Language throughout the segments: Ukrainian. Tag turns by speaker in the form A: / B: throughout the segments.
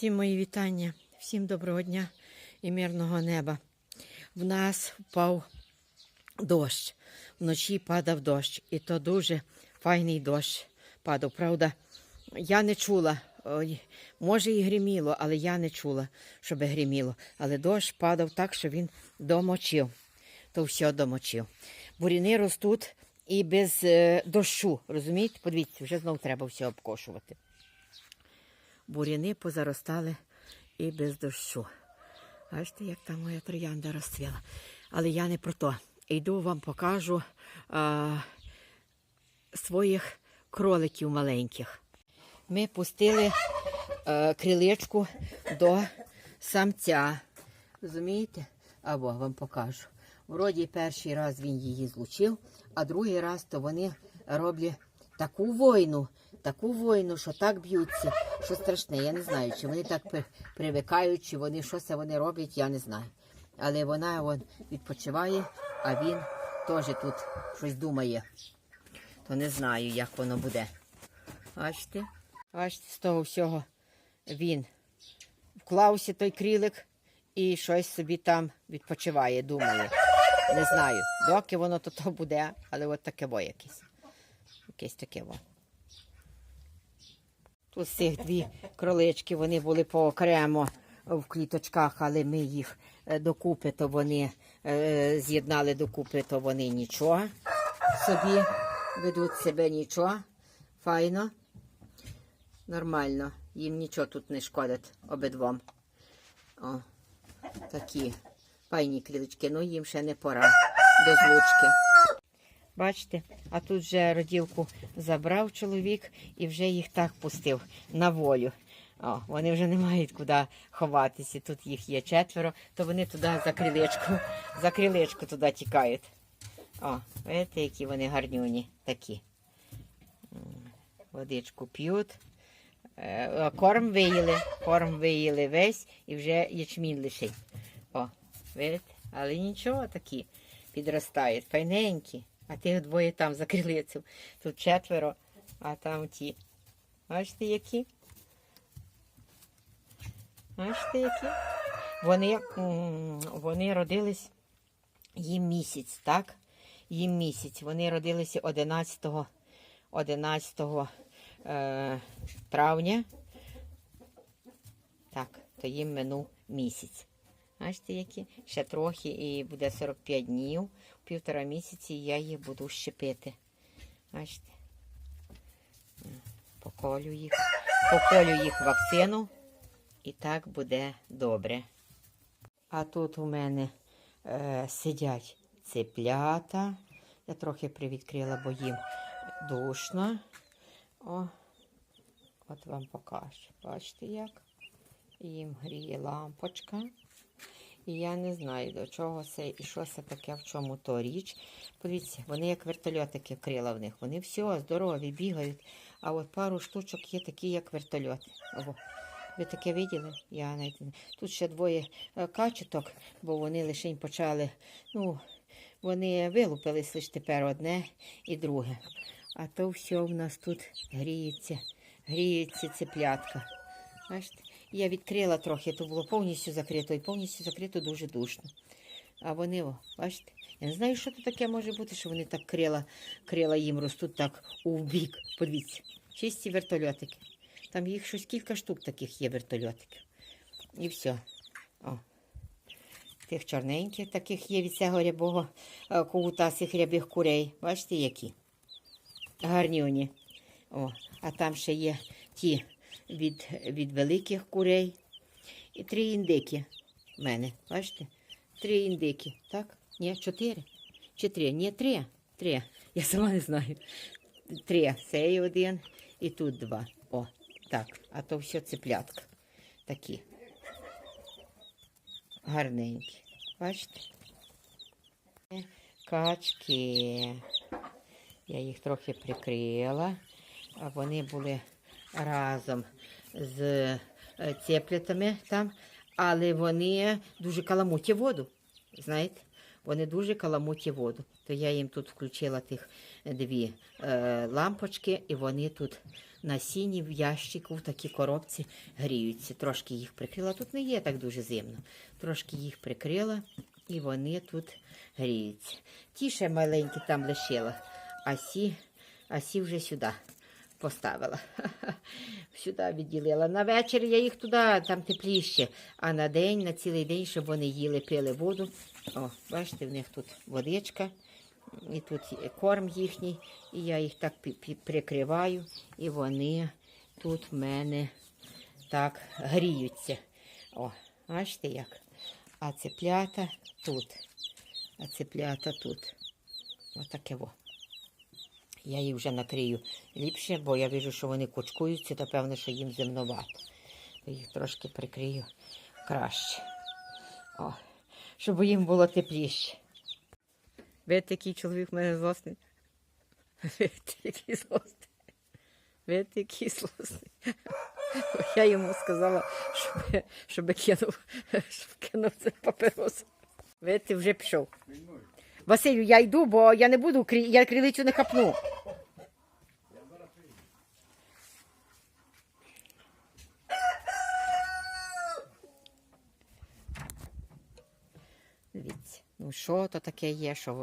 A: Всім мої вітання, всім доброго дня і мирного неба. В нас впав дощ. Вночі падав дощ, і то дуже файний дощ падав. Правда, я не чула, може і гриміло, але я не чула, щоб гриміло. Але дощ падав так, що він домочив. То все домочив. Буріни ростуть і без е, дощу. Розумієте? Подивіться, вже знов треба все обкошувати буряни позаростали і без дощу. Бачите, як там моя троянда розцвіла. Але я не про то. Йду вам покажу а, своїх кроликів маленьких. Ми пустили а, криличку до самця. Розумієте? Або вам покажу. Вроді перший раз він її злучив, а другий раз то вони роблять таку війну, таку війну, що так б'ються, що страшне. Я не знаю, чи вони так привикають, чи вони що це вони роблять, я не знаю. Але вона вон, відпочиває, а він теж тут щось думає. То не знаю, як воно буде. Бачите? Бачите, з того всього він вклався той крілик і щось собі там відпочиває, думає. Не знаю, доки воно то, то буде, але от таке во якесь. Якесь таке во. Тут цих дві кролички, вони були поокремо в кліточках, але ми їх е, докупи, то вони е, з'єднали докупи, то вони нічого собі ведуть себе нічого. Файно. Нормально. Їм нічого тут не шкодить обидвом. О, такі файні кліточки. Ну їм ще не пора до злучки. Бачите, а тут вже роділку забрав чоловік і вже їх так пустив на волю. О, вони вже не мають куди ховатися. Тут їх є четверо, то вони туди за крилечку, за крилечку туди тікають. О, бачите, які вони гарнюні такі. Водичку п'ють. Е, Корм виїли, корм виїли весь і вже ячмінь лишить. О, видите? Але нічого такі підростають, файненькі. А тих двоє там за крилицю. Тут четверо, а там ті. Бачите, які? Бачите, які? Вони, вони родились їм місяць, так? Їм місяць. Вони родилися 11, 11 е, травня. Так, то їм минув місяць. Бачите, які? Ще трохи і буде 45 днів, півтора місяці я їх буду щепити. Бачите? Поколю їх. Поколю їх вакцину і так буде добре. А тут у мене е, сидять цеплята. Я трохи привідкрила, бо їм душно. О, от вам покажу. Бачите як? Їм гріє лампочка. І я не знаю, до чого це і що це таке, в чому то річ. Подивіться, вони як вертольотики крила в них. Вони все здорові, бігають. А от пару штучок є такі, як вертольоти. Ого. Ви таке виділи? Я навіть. Тут ще двоє е, качеток, бо вони лише почали. Ну, вони вилупились лише тепер одне і друге. А то все в нас тут гріється, гріється цеплятка. Бачите? Я відкрила трохи, то було повністю закрито і повністю закрито дуже душно. А вони, о, бачите, я не знаю, що це таке може бути, що вони так крила, крила їм ростуть так у бік. Подивіться, чисті вертольотики. Там їх щось кілька штук таких є вертольотиків. І все. О. Тих чорненьких таких є від цього рябого е, ковута цих рябих курей. Бачите, які? Гарнюні. О, а там ще є ті від, від великих курей. І три індики в мене. Бачите? Три індики. Так? Ні, чотири. Чи три? Ні, три. Три. Я сама не знаю. Три. Цей один і тут два. О, так. А то все цеплятка. Такі. Гарненькі. Бачите? Качки. Я їх трохи прикрила, а вони були разом з е, цеплятами там, але вони дуже каламутять воду. Знаєте, вони дуже каламутять воду. то я їм тут включила тих дві е, лампочки, і вони тут на сіні в ящику в такій коробці гріються. Трошки їх прикрила. Тут не є так дуже зимно. Трошки їх прикрила, і вони тут гріються. Ті ще маленькі там лишила, а сі, а сі вже сюди поставила. Сюди відділила. На вечір я їх туди, там тепліше, а на день, на цілий день, щоб вони їли, пили воду. О, бачите, в них тут водичка, і тут корм їхній, і я їх так прикриваю, і вони тут в мене так гріються. О, бачите як? А цеплята тут. А цеплята тут. Отаке во. Я їх вже накрию ліпше, бо я бачу, що вони кучкуються, то певно, що їм земновато. Я їх трошки прикрию краще. О, щоб їм було тепліше. Ви такий чоловік в мене злосний. Ви такий злосний. Ви такий злосний. Я йому сказала, щоб, щоб кинув, щоб кинув це папірос. Ви ти вже пішов. Василю, я йду, бо я не буду, я крилицю не хапну. Ну що то таке є, що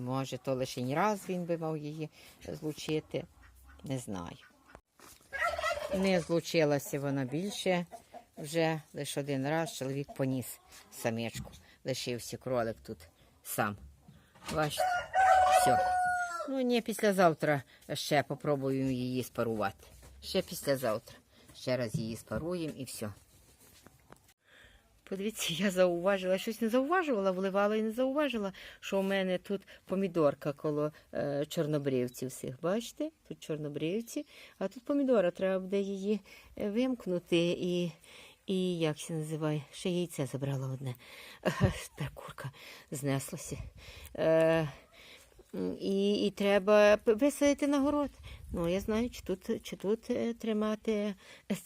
A: може то лише раз він би мав її злучити. Не знаю. Не злучилася вона більше. Вже лише один раз чоловік поніс самечку. Лишився кролик тут сам. Бачите? Все. Ну, ні, післязавтра ще попробуємо її спарувати. Ще післязавтра. Ще раз її спаруємо і все. Подивіться, я зауважила, щось не зауважувала, вливала і не зауважила, що у мене тут помідорка коло е, чорнобривців всіх. Бачите? Тут чорнобривці, а тут помідора, треба буде її е, вимкнути і, і як це називає? Ще яйце забрала одне. Та курка знеслася. Е, і, і треба висадити на город. Ну, я знаю, чи тут, чи тут е, тримати,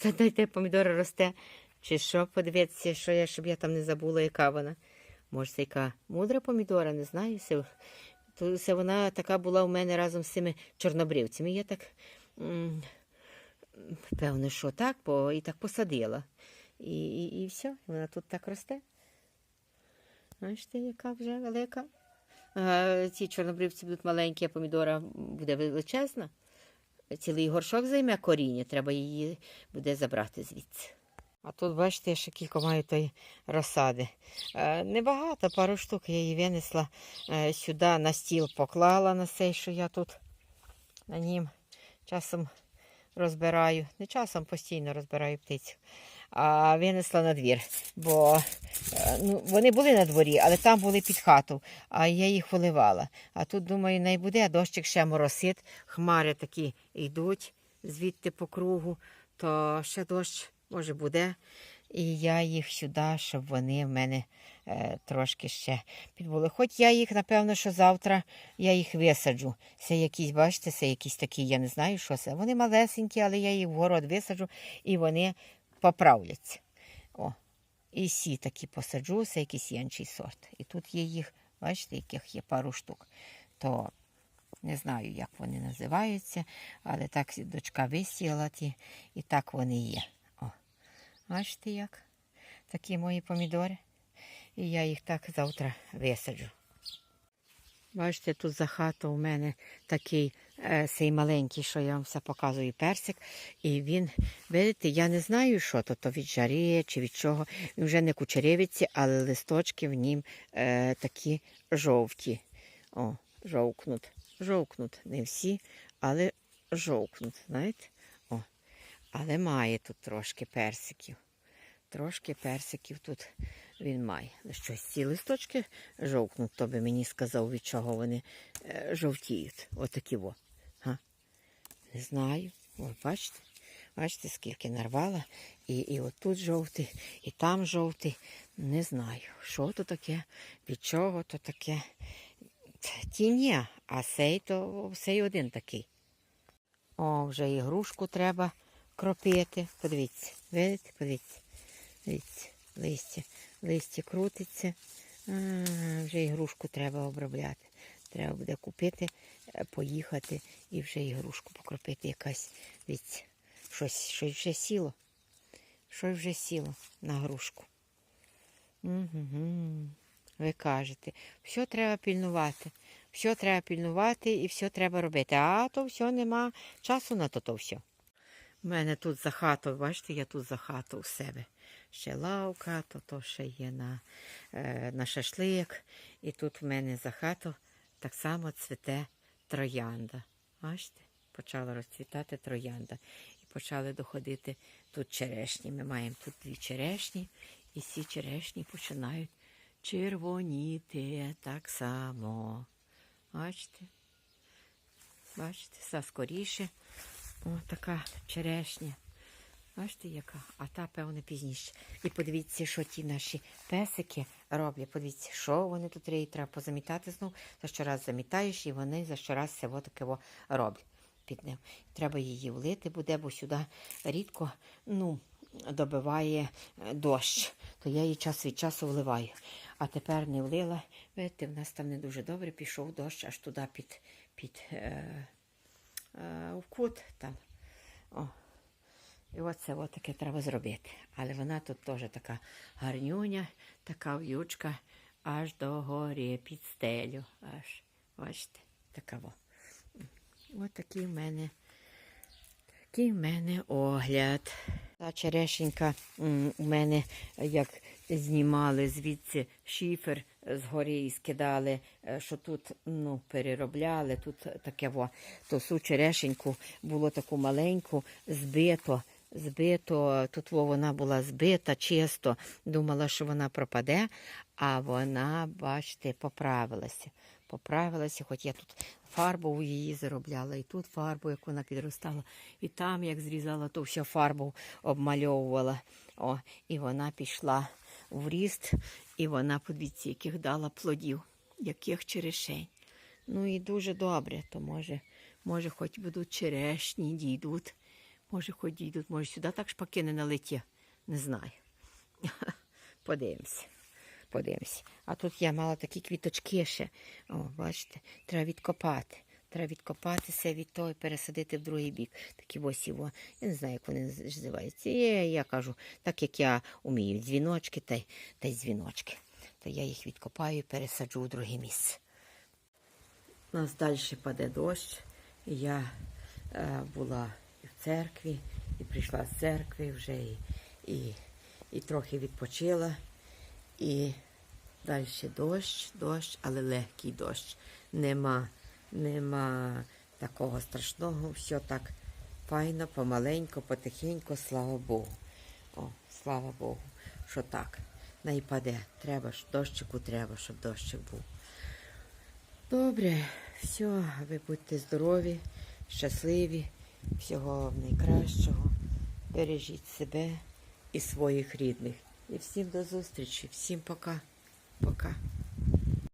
A: е, дайте помідора росте. Чи що, подивитися, що я, щоб я там не забула, яка вона. Може, це яка мудра помідора, не знаю. Це, це вона така була у мене разом з цими чорнобривцями. Я так, певно, що так, бо і так посадила. І, і, і все, вона тут так росте. Бачите, яка вже велика. Ці чорнобривці будуть маленькі, а помідора буде величезна. Цілий горшок займе коріння, треба її буде забрати звідси. А тут, бачите, я ще кілька маю тої розсади. Е, небагато, пару штук я її винесла е, сюди на стіл, поклала на цей, що я тут на нім часом розбираю. Не часом постійно розбираю птицю. А винесла на двір, бо е, ну, вони були на дворі, але там були під хату, а я їх виливала. А тут, думаю, не буде, дощик ще моросить, хмари такі йдуть звідти по кругу, то ще дощ може буде. І я їх сюди, щоб вони в мене е, трошки ще підбули. Хоч я їх, напевно, що завтра я їх висаджу. Це якісь, бачите, це якісь такі, я не знаю, що це. Вони малесенькі, але я їх в город висаджу і вони поправляться. О, і сі такі посаджу, це якийсь інший сорт. І тут є їх, бачите, яких є пару штук. То не знаю, як вони називаються, але так дочка висіяла ті, і так вони є. О, бачите як? Такі мої помідори. І я їх так завтра висаджу. Бачите, тут за хату у мене такий е, цей маленький, що я вам все показую, персик. І він, видите, я не знаю, що то, то від жари чи від чого. Він вже не кучерявиться, але листочки в нім е, такі жовті. О, жовкнуть. Жовкнуть. Не всі, але жовкнуть, знаєте? О, але має тут трошки персиків. Трошки персиків тут він має. Ну, Щось ці листочки жовкнуть, то би мені сказав, від чого вони е, жовтіють. Отакі во. Га? Не знаю. О, бачите? Бачите, скільки нарвала. І, і отут жовтий, і там жовтий. Не знаю, що то таке, від чого то таке. Ті ні, а сей то сей один такий. О, вже ігрушку треба кропити. Подивіться, видите, подивіться. Дивіться, листя, листя крутиться. А, вже ігрушку треба обробляти. Треба буде купити, е, поїхати і вже ігрушку покропити якась. Дивіться, щось, щось вже сіло. Щось вже сіло на грушку. Угу. Ви кажете, все треба пільнувати. Все треба пільнувати і все треба робити. А то все нема часу на то, то все. У мене тут за хатою, бачите, я тут за хату у себе. Ще лавка, то, то ще є на, е, на шашлик. І тут в мене за хату так само цвіте троянда. Бачите? Почала розцвітати троянда. І почали доходити тут черешні. Ми маємо тут дві черешні, і ці черешні починають червоніти так само. Бачите? Бачите, все скоріше. О, така черешня. Бачите, яка? А та, певне, пізніше. І подивіться, що ті наші песики роблять. Подивіться, що вони тут її треба позамітати знов. За щораз замітаєш, і вони за щораз це таке роблять під ним. Треба її влити буде, бо сюди рідко ну, добиває е, дощ. То я її час від часу вливаю. А тепер не влила. Видите, в нас там не дуже добре пішов дощ аж туди під, під е, е, в кут там. О. І оце от таке треба зробити. Але вона тут теж така гарнюня, така в'ючка, аж до гори під стелю. Аж, бачите, така во. Ось такий в мене, такий в мене огляд. Та черешенька у мене, як знімали звідси шифер з гори і скидали, е, що тут ну, переробляли, тут таке во, то су черешеньку було таку маленьку, збито. Збито, тут вона була збита чисто, думала, що вона пропаде, а вона, бачите, поправилася. Поправилася, хоч я тут фарбу її заробляла, і тут фарбу, як вона підростала, і там, як зрізала, то всю фарбу обмальовувала. О, і вона пішла в ріст, і вона, подивіться, яких дала плодів, яких черешень. Ну і дуже добре, то може, може, хоч будуть черешні, дійдуть. Може, хоч дійдуть, може, сюди так шпаки не налеті. Не знаю. Подивимося. Подивимося. А тут я мала такі квіточки ще. О, бачите, треба відкопати. Треба відкопати все від того і пересадити в другий бік. Такі ось його. Я не знаю, як вони називаються. Я, я кажу, так як я вмію, дзвіночки та й, та й дзвіночки. То я їх відкопаю і пересаджу у друге місце. У нас далі паде дощ. Я е, була в церкві, і прийшла з церкви вже, і, і, і трохи відпочила. І далі дощ, дощ, але легкий дощ. Нема, нема такого страшного. Все так файно, помаленько, потихеньку, слава Богу. О, слава Богу, що так. Не паде. Треба ж дощику треба, щоб дощик був. Добре, все, ви будьте здорові, щасливі, всього найкращого. Бережіть себе і своїх рідних. І всім до зустрічі, всім пока. Пока.